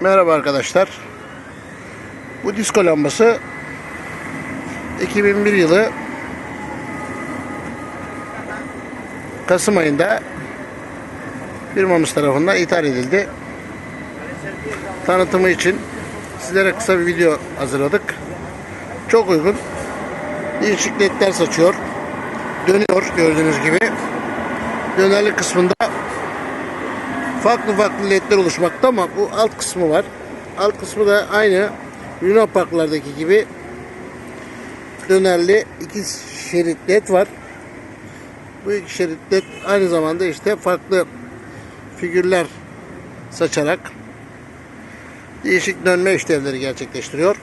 Merhaba arkadaşlar. Bu disko lambası 2001 yılı Kasım ayında firmamız tarafından ithal edildi. Tanıtımı için sizlere kısa bir video hazırladık. Çok uygun. Değişik ledler saçıyor. Dönüyor gördüğünüz gibi. Dönerli kısmında farklı farklı ledler oluşmakta ama bu alt kısmı var. Alt kısmı da aynı Luna Parklardaki gibi dönerli iki şerit led var. Bu iki şerit led aynı zamanda işte farklı figürler saçarak değişik dönme işlevleri gerçekleştiriyor.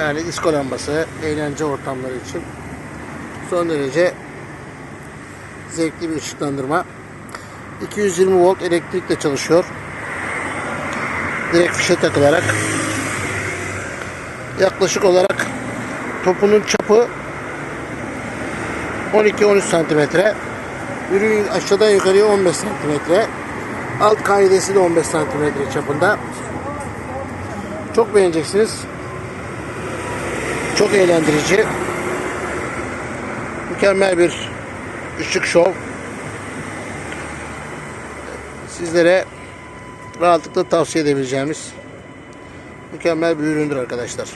Yani disko lambası, eğlence ortamları için son derece zevkli bir ışıklandırma. 220 volt elektrikle çalışıyor. Direkt fişe takılarak yaklaşık olarak topunun çapı 12-13 santimetre. Ürün aşağıdan yukarıya 15 santimetre. Alt kaidesi de 15 santimetre çapında. Çok beğeneceksiniz. Çok eğlendirici. Mükemmel bir ışık şov. Sizlere rahatlıkla tavsiye edebileceğimiz mükemmel bir üründür arkadaşlar.